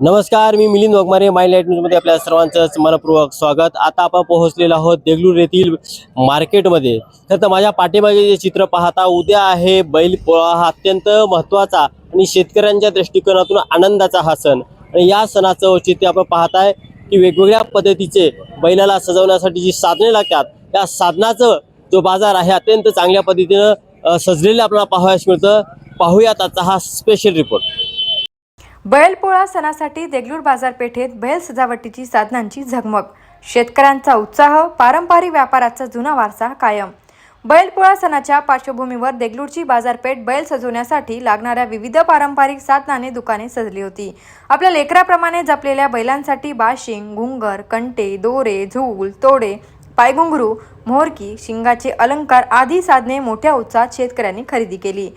नमस्कार मी Milind Waghmare my light न्यूजमध्ये आपल्या सर्वांचं मनपूर्वक स्वागत. आता आपण पोहोचलेलो आहोत देगलूर येथील मार्केटमध्ये. तर तर माझ्या पाठीमागे जे चित्र पाहता उद्या आहे बैल पोळा. हा अत्यंत महत्त्वाचा आणि शेतकऱ्यांच्या दृष्टिकोनातून आनंदाचा हा सण. आणि या सणाचं औचित्य आपण पाहताय की वेगवेगळ्या पद्धतीचे बैलाला सजवण्यासाठी जी साधने लागतात त्या साधनाचं जो बाजार आहे अत्यंत चांगल्या पद्धतीनं सजलेलं आपल्याला पाहावयास मिळतं. पाहूयात आजचा हा स्पेशल रिपोर्ट बैलपोळा सणासाठी देगलूर बाजारपेठेत बैल सजावटीची साधनांची झगमग. शेतकऱ्यांचा उत्साह पारंपरिक व्यापाराचा जुना वारसा कायम. बैलपोळा सणाच्या पार्श्वभूमीवर देगलूरची बाजारपेठ बैल सजवण्यासाठी लागणाऱ्या विविध पारंपरिक साधनाने दुकाने सजली होती. आपल्या लेकराप्रमाणे जपलेल्या बैलांसाठी बाशिंग घुंगर कंटे दोरे झूल तोडे पायघुंगरू मोहरकी शिंगाचे अलंकार आदी साधने मोठ्या उत्साहात शेतकऱ्यांनी खरेदी केली.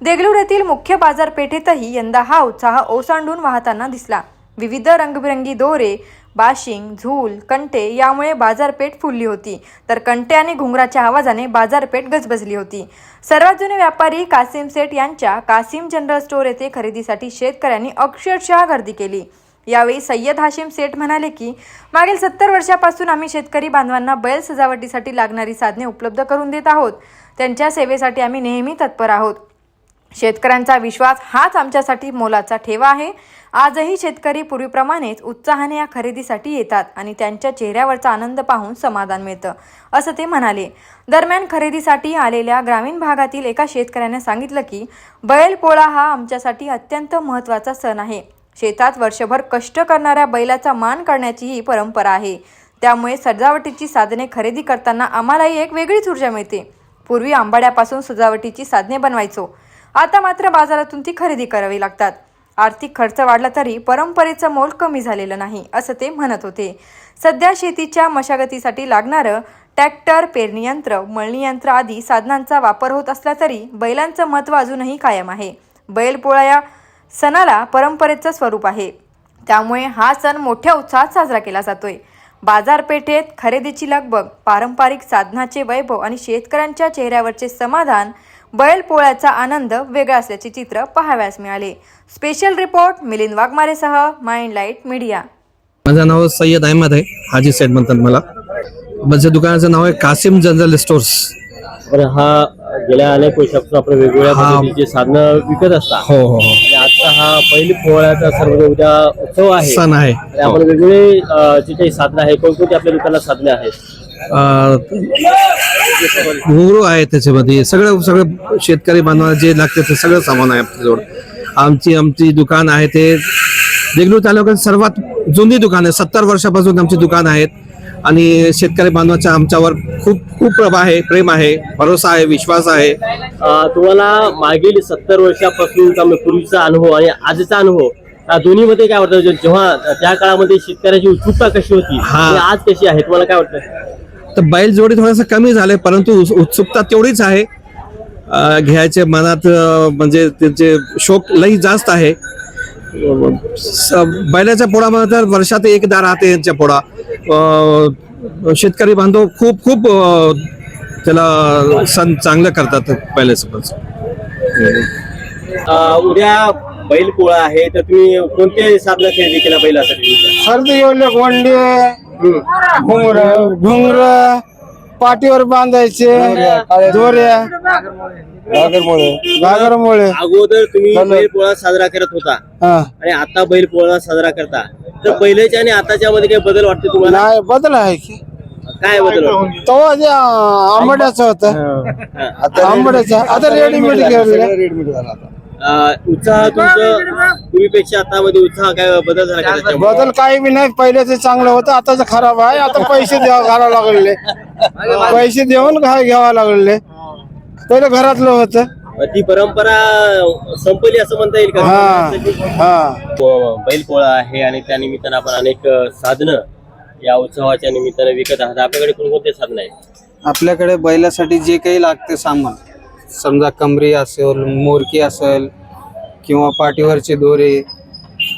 देगलूर येथील मुख्य बाजारपेठेतही यंदा हा उत्साह ओसांडून वाहताना दिसला. विविध रंगबिरंगी दोरे बाशिंग झूल कंटे यामुळे बाजारपेठ फुलली होती. तर कंटे आणि घुंगराच्या आवाजाने बाजारपेठ गजबजली होती. सर्वात जुने व्यापारी कासिम सेठ यांच्या कासिम जनरल स्टोअर येथे खरेदीसाठी शेतकऱ्यांनी अक्षरशः गर्दी केली. यावेळी सय्यद हाशिम सेठ म्हणाले की मागील सत्तर वर्षापासून आम्ही शेतकरी बांधवांना बैल सजावटीसाठी लागणारी साधने उपलब्ध करून देत आहोत. त्यांच्या सेवेसाठी आम्ही नेहमी तत्पर आहोत. शेतकऱ्यांचा विश्वास हाच आमच्यासाठी मोलाचा ठेवा आहे. आजही शेतकरी पूर्वीप्रमाणेच उत्साहाने या खरेदीसाठी येतात आणि त्यांच्या चेहऱ्यावरचा आनंद पाहून समाधान मिळतं असं ते म्हणाले. दरम्यान खरेदीसाठी आलेल्या ग्रामीण भागातील एका शेतकऱ्याने सांगितलं की बैलपोळा हा आमच्यासाठी अत्यंत महत्त्वाचा सण आहे. शेतात वर्षभर कष्ट करणाऱ्या बैलाचा मान करण्याची ही परंपरा आहे. त्यामुळे सजावटीची साधने खरेदी करताना आम्हालाही एक वेगळीच ऊर्जा मिळते. पूर्वी आंबाड्यापासून सजावटीची साधने बनवायचो. आता मात्र बाजारातून ती खरेदी करावी लागतात. आर्थिक खर्च वाढला तरी परंपरेचं मोल कमी झालेलं नाही असं ते म्हणत होते. सध्या शेतीच्या मशागतीसाठी लागणारं ट्रॅक्टर पेरणी यंत्र मळणी यंत्र आदी साधनांचा वापर होत असला तरी बैलांचं महत्त्व अजूनही कायम आहे. बैलपोळा या सणाला परंपरेचं स्वरूप आहे. त्यामुळे हा सण मोठ्या उत्साहात साजरा केला जातोय. बाजारपेठेत खरेदीची लगबग पारंपरिक साधनाचे वैभव आणि शेतकऱ्यांच्या चेहऱ्यावरचे समाधान बैलपोळ्याचा आनंद वेगळा असल्याचे चित्र पाहाव्यास मिळाले. स्पेशल रिपोर्ट मिलिंद वाघमारेसह माइंड लाइट मीडिया माझं नाव सय्यद अहमद आहे. हाजी सेठ म्हणतात मला. माझ्या दुकानाचं नाव आहे कासिम जनरल स्टोर्स. हा गेल्या अनेक वर्षापासून आपण वेगवेगळ्या हा. पद्धतीचे साधनं विकत असतात हो हो हो. आणि आजचा हा बैल पोळ्याचा सर्व उद्या उत्सव आहे. सण आहे. आणि आपण वेगवेगळे अ, जे काही साधनं आहे कोणकोणती आपल्या दुकानात साधने आहेत? घुंगरू आहे त्याच्यामध्ये. सगळं सगळं शेतकरी बांधवाला जे लागते ते सगळं सामान आहे आपल्याजवळ. आमची आमची दुकान आहे ते देगलूर तालुक्यात सर्वात जुनी दुकान आहे. सत्तर वर्षापासून आमची दुकान आहेत. आणि शेतकरी बांधवाचा आमच्यावर खूप खूप प्रभ आहे प्रेम आहे भरोसा आहे विश्वास आहे. तुम्हाला मागील सत्तर वर्षापासूनचा म्हणजे पूर्वीचा अनुभव आणि आजचा अनुभव दोन्हीमध्ये काय वाटतं? जेव्हा त्या काळामध्ये शेतकऱ्याची उत्सुकता कशी होती? हा. आज कशी आहे? तुम्हाला काय वाटतं? तर बैल जोडी थोडंसं कमी झाले परंतु उत्सुकता तेवढीच आहे. घ्यायचे मनात म्हणजे त्यांचे शौक लई जास्त आहे. स- बैलाच्या पोळामध्ये तर वर्षात एकदा राहते यांच्या पोळा. शेतकरी बांधव खूप खूप त्याला सण चांगलं करतात अ, उद्या बैल पोळा आहे तर तुम्ही कोणते साधनं खरेदी केला बैलासाठी? सर्दी गोंडे घुंगर. घुंगर पाठीवर बांधायचे दोऱ्या. घागरमुळे. अगोदर तुम्ही बैल पोळा साजरा करत होता. हा. आणि आता बैल पोळा साजरा करता. तर पहिल्याच्या आणि आताच्या मध्ये काही बदल वाटते तुम्हाला? नाही बदल आहे की. काय बदल? जे आंबड्याचं होतं. आंबड्याचं. आता रेडीमेड घेतलं अं, उत्साह तुमचं पूर्वीपेक्षा आता मध्ये उत्साह काय बदल झाला का त्याच्यामध्ये? बदल काही बी नाही. पहिल्याचं चांगलं होतं आताच खराब आहे आता पैसे द्यावा घालावं लागले. पैसे देऊन घा घ्यावा लागले. पहिलं घरातलं होतं. ती परंपरा संपली असं म्हणता येईल का? हा बैल पोळा आहे आणि त्या निमित्तानं आपण अनेक साधनं या उत्सवाच्या निमित्तानं विकत आहात. आपल्याकडे कोणकोणते साधनं आहेत? आपल्याकडे बैलासाठी जे काही लागते सामान समजा कमरी असेल मोरकी असेल किंवा पाठीवरचे दोरे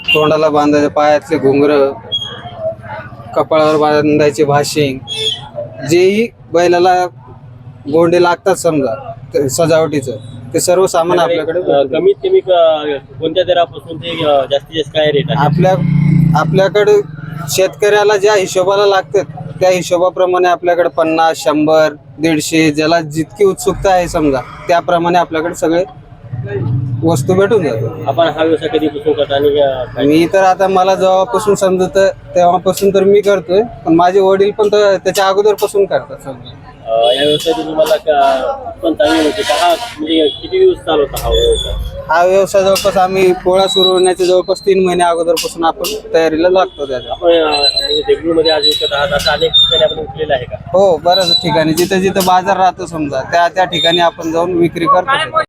तोंडाला बांधायचे पायातले घुंगर कपाळावर बांधायचे भाशिंग जेही बैलाला गोंडे लागतात समजा सजावटीचं ते सर्व सामान आपल्याकडे कमीत कमी कोणत्या दरापासून ते जास्तीत जास्त काय रेट आहे? आपल्या आपल्याकडे शेतकऱ्याला ज्या हिशोबाला लागतात त्या हिशोबाप्रमाणे आपल्याकडे पन्नास शंभर दीडशे ज्याला जितकी उत्सुकता आहे समजा त्याप्रमाणे आपल्याकडे सगळे वस्तू भेटून जातात. आपण हा व्यवसाय कधीपासून करता आणि अं, काय- मी तर आता मला जेव्हापासून समजत तेव्हापासून तर मी करतोय पण माझे वडील पण तर त्याच्या अगोदरपासून करतात समजा. या व्यवसायातून तुम्हाला का- पण चांगली होते का? हा म्हणजे किती दिवस चालवता हा व्यवसाय? हा व्यवसाय जवळपास आम्ही पोळा सुरू होण्याच्या जवळपास तीन महिने अगोदरपासून आपण तयारीला लागतो त्याच्या आपण अं, म्हणजे देगलूरमध्ये आज विकत आहात असं अनेक ठिकाणी आपण विकलेलं आहे का? हो बऱ्याच ठिकाणी. जिथं जिथं बाजार राहतो समजा त्या त्या ठिकाणी आपण जाऊन विक्री करतो.